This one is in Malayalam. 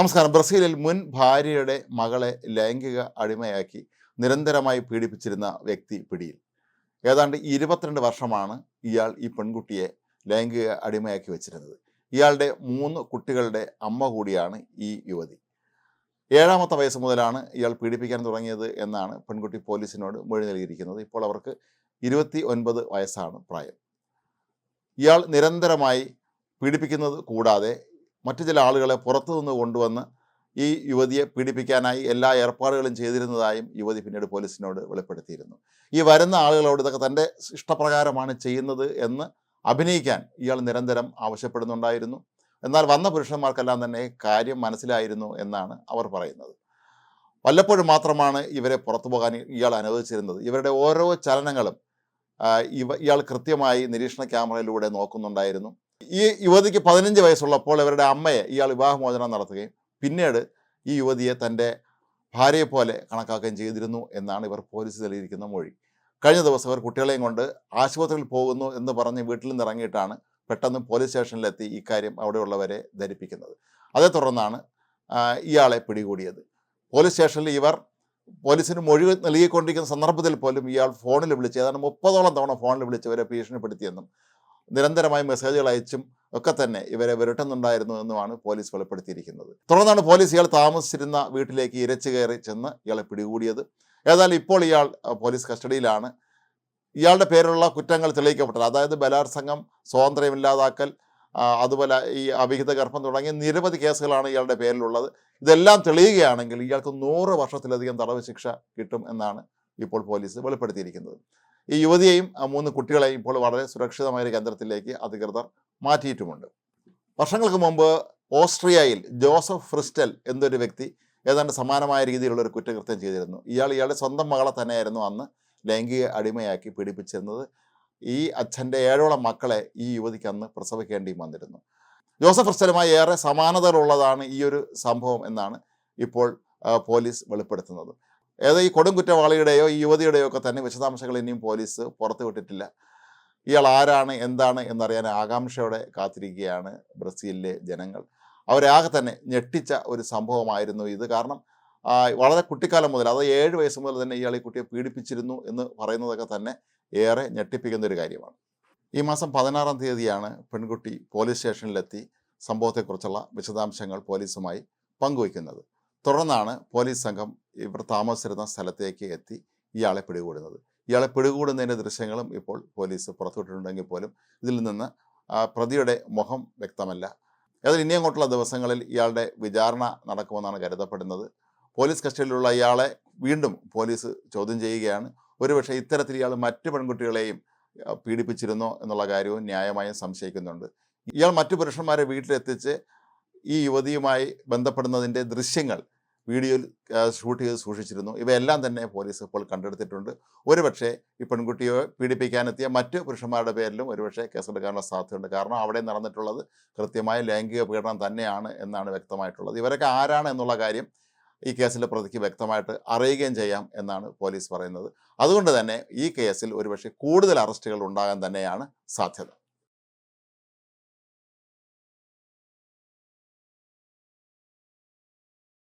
നമസ്കാരം. ബ്രസീലിൽ മുൻ ഭാര്യയുടെ മകളെ ലൈംഗിക അടിമയാക്കി നിരന്തരമായി പീഡിപ്പിച്ചിരുന്ന വ്യക്തി പിടിയിൽ. ഏതാണ്ട് ഇരുപത്തിരണ്ട് വർഷമാണ് ഇയാൾ ഈ പെൺകുട്ടിയെ ലൈംഗിക അടിമയാക്കി വെച്ചിരുന്നത്. ഇയാളുടെ മൂന്ന് കുട്ടികളുടെ അമ്മ കൂടിയാണ് ഈ യുവതി. ഏഴാമത്തെ വയസ്സ് മുതലാണ് ഇയാൾ പീഡിപ്പിക്കാൻ തുടങ്ങിയത് എന്നാണ് പെൺകുട്ടി പോലീസിനോട് മൊഴി നൽകിയിരിക്കുന്നത്. ഇപ്പോൾ അവർക്ക് ഇരുപത്തി ഒൻപത് വയസ്സാണ് പ്രായം. ഇയാൾ നിരന്തരമായി പീഡിപ്പിക്കുന്നത് കൂടാതെ മറ്റു ചില ആളുകളെ പുറത്തു നിന്ന് കൊണ്ടുവന്ന് ഈ യുവതിയെ പീഡിപ്പിക്കാനായി എല്ലാ ഏർപ്പാടുകളും ചെയ്തിരുന്നതായും യുവതി പിന്നീട് പോലീസിനോട് വെളിപ്പെടുത്തിയിരുന്നു. ഈ വരുന്ന ആളുകളോട് ഇതൊക്കെ തന്റെ ഇഷ്ടപ്രകാരമാണ് ചെയ്യുന്നത് എന്ന് അഭിനയിക്കാൻ ഇയാൾ നിരന്തരം ആവശ്യപ്പെടുന്നുണ്ടായിരുന്നു. എന്നാൽ വന്ന പുരുഷന്മാർക്കെല്ലാം തന്നെ കാര്യം മനസ്സിലായിരുന്നു എന്നാണ് അവർ പറയുന്നത്. വല്ലപ്പോഴും മാത്രമാണ് ഇവരെ പുറത്തു പോകാൻ ഇയാൾ അനുവദിച്ചിരുന്നത്. ഇവരുടെ ഓരോ ചലനങ്ങളും ഇവ ഇയാൾ കൃത്യമായി നിരീക്ഷണ ക്യാമറയിലൂടെ നോക്കുന്നുണ്ടായിരുന്നു. ഈ യുവതിക്ക് പതിനഞ്ച് വയസ്സുള്ളപ്പോൾ ഇവരുടെ അമ്മയെ ഇയാൾ വിവാഹമോചനം നടത്തുകയും പിന്നീട് ഈ യുവതിയെ തന്റെ ഭാര്യയെ പോലെ കണക്കാക്കുകയും ചെയ്തിരുന്നു എന്നാണ് ഇവർ പോലീസ് തെളിയിരിക്കുന്ന മൊഴി. കഴിഞ്ഞ ദിവസം ഇവർ കുട്ടികളെയും കൊണ്ട് ആശുപത്രിയിൽ പോകുന്നു എന്ന് പറഞ്ഞ് വീട്ടിൽ നിന്ന് ഇറങ്ങിയിട്ടാണ് പെട്ടെന്ന് പോലീസ് സ്റ്റേഷനിലെത്തി ഇക്കാര്യം അവിടെയുള്ളവരെ ധരിപ്പിക്കുന്നത്. അതേ തുടർന്നാണ് ഇയാളെ പിടികൂടിയത്. പോലീസ് സ്റ്റേഷനിൽ ഇവർ പോലീസിന് മൊഴി നൽകിക്കൊണ്ടിരിക്കുന്ന സന്ദർഭത്തിൽ പോലും ഇയാൾ ഫോണിൽ വിളിച്ച് ഏതാണ്ട് മുപ്പതോളം തവണ ഫോണിൽ വിളിച്ച് ഇവരെ ഭീഷണിപ്പെടുത്തിയെന്നും നിരന്തരമായി മെസ്സേജുകൾ അയച്ചും ഒക്കെ തന്നെ ഇവരെ വിരട്ടുന്നുണ്ടായിരുന്നു എന്നുമാണ് പോലീസ് വെളിപ്പെടുത്തിയിരിക്കുന്നത്. തുടർന്നാണ് പോലീസ് ഇയാൾ താമസിച്ചിരുന്ന വീട്ടിലേക്ക് ഇരച്ചു കയറി ചെന്ന് ഇയാളെ പിടികൂടിയത്. ഏതായാലും ഇപ്പോൾ ഇയാൾ പോലീസ് കസ്റ്റഡിയിലാണ്. ഇയാളുടെ പേരിലുള്ള കുറ്റങ്ങൾ തെളിയിക്കപ്പെട്ടത് അതായത് ബലാത്സംഗം സ്വാതന്ത്ര്യമില്ലാതാക്കൽ അതുപോലെ ഈ അവിഹിത ഗർഭം തുടങ്ങിയ നിരവധി കേസുകളാണ് ഇയാളുടെ പേരിലുള്ളത്. ഇതെല്ലാം തെളിയുകയാണെങ്കിൽ ഇയാൾക്ക് നൂറ് വർഷത്തിലധികം തടവ് ശിക്ഷ കിട്ടും എന്നാണ് ഇപ്പോൾ പോലീസ് വെളിപ്പെടുത്തിയിരിക്കുന്നത്. ഈ യുവതിയെയും ആ മൂന്ന് കുട്ടികളെയും ഇപ്പോൾ വളരെ സുരക്ഷിതമായ ഒരു കേന്ദ്രത്തിലേക്ക് അധികൃതർ മാറ്റിയിട്ടുമുണ്ട്. വർഷങ്ങൾക്ക് മുമ്പ് ഓസ്ട്രിയയിൽ ജോസഫ് ഫ്രിസ്റ്റൽ എന്നൊരു വ്യക്തി ഏതാണ്ട് സമാനമായ രീതിയിലുള്ള ഒരു കുറ്റകൃത്യം ചെയ്തിരുന്നു. ഇയാൾ ഇയാളുടെ സ്വന്തം മകളെ തന്നെയായിരുന്നു അന്ന് ലൈംഗിക അടിമയാക്കി പീഡിപ്പിച്ചിരുന്നത്. ഈ അച്ഛന്റെ ഏഴോളം മക്കളെ ഈ യുവതിക്ക് അന്ന് പ്രസവിക്കേണ്ടിയും വന്നിരുന്നു. ജോസഫ് ഫ്രിസ്റ്റലുമായി ഏറെ സമാനതകളുള്ളതാണ് ഈ ഒരു സംഭവം എന്നാണ് ഇപ്പോൾ പോലീസ് വെളിപ്പെടുത്തുന്നത്. ഏതോ ഈ കൊടുംകുറ്റവാളിയുടെയോ ഈ യുവതിയുടെയോ ഒക്കെ തന്നെ വിശദാംശങ്ങൾ ഇനിയും പോലീസ് പുറത്തുവിട്ടിട്ടില്ല ഇയാൾ ആരാണ് എന്താണ് എന്നറിയാൻ ആകാംക്ഷയോടെ കാത്തിരിക്കുകയാണ് ബ്രസീലിലെ ജനങ്ങൾ. അവരാകെ തന്നെ ഞെട്ടിച്ച ഒരു സംഭവമായിരുന്നു ഇത്. കാരണം വളരെ കുട്ടിക്കാലം മുതൽ അതായത് ഏഴ് വയസ്സ് മുതൽ തന്നെ ഇയാൾ ഈ കുട്ടിയെ പീഡിപ്പിച്ചിരുന്നു എന്ന് പറയുന്നതൊക്കെ തന്നെ ഏറെ ഞെട്ടിപ്പിക്കുന്ന ഒരു കാര്യമാണ്. ഈ മാസം പതിനാറാം തീയതിയാണ് പെൺകുട്ടി പോലീസ് സ്റ്റേഷനിലെത്തി സംഭവത്തെക്കുറിച്ചുള്ള വിശദാംശങ്ങൾ പോലീസുമായി പങ്കുവയ്ക്കുന്നത്. തുടർന്നാണ് പോലീസ് സംഘം ഇവർ താമസിച്ചിരുന്ന സ്ഥലത്തേക്ക് എത്തി ഇയാളെ പിടികൂടുന്നത്. ഇയാളെ പിടികൂടുന്നതിന്റെ ദൃശ്യങ്ങളും ഇപ്പോൾ പോലീസ് പുറത്തുവിട്ടിട്ടുണ്ടെങ്കിൽ പോലും ഇതിൽ നിന്ന് പ്രതിയുടെ മുഖം വ്യക്തമല്ല. ഏതായാലും ഇനി അങ്ങോട്ടുള്ള ദിവസങ്ങളിൽ ഇയാളുടെ വിചാരണ നടക്കുമെന്നാണ് കരുതപ്പെടുന്നത്. പോലീസ് കസ്റ്റഡിയിലുള്ള ഇയാളെ വീണ്ടും പോലീസ് ചോദ്യം ചെയ്യുകയാണ്. ഒരുപക്ഷെ ഇത്തരത്തിൽ ഇയാൾ മറ്റ് പെൺകുട്ടികളെയും പീഡിപ്പിച്ചിരുന്നോ എന്നുള്ള കാര്യവും ന്യായമായും സംശയിക്കുന്നുണ്ട്. ഇയാൾ മറ്റു പുരുഷന്മാരെ വീട്ടിലെത്തിച്ച് ഈ യുവതിയുമായി ബന്ധപ്പെടുന്നതിന്റെ ദൃശ്യങ്ങൾ വീഡിയോയിൽ ഷൂട്ട് ചെയ്ത് സൂക്ഷിച്ചിരുന്നു. ഇവയെല്ലാം തന്നെ പോലീസ് ഇപ്പോൾ കണ്ടെടുത്തിട്ടുണ്ട്. ഒരുപക്ഷെ ഈ പെൺകുട്ടിയെ പീഡിപ്പിക്കാനെത്തിയ മറ്റ് പുരുഷന്മാരുടെ പേരിലും ഒരുപക്ഷെ കേസെടുക്കാനുള്ള സാധ്യതയുണ്ട്. കാരണം അവിടെ നടന്നിട്ടുള്ളത് കൃത്യമായ ലൈംഗിക പീഡനം തന്നെയാണ് എന്നാണ് വ്യക്തമായിട്ടുള്ളത്. ഇവരൊക്കെ ആരാണ് എന്നുള്ള കാര്യം ഈ കേസിലെ പ്രതിക്ക് വ്യക്തമായിട്ട് അറിയുകയും ചെയ്യാം എന്നാണ് പോലീസ് പറയുന്നത്. അതുകൊണ്ട് തന്നെ ഈ കേസിൽ ഒരുപക്ഷെ കൂടുതൽ അറസ്റ്റുകൾ ഉണ്ടാകാൻ തന്നെയാണ് സാധ്യത.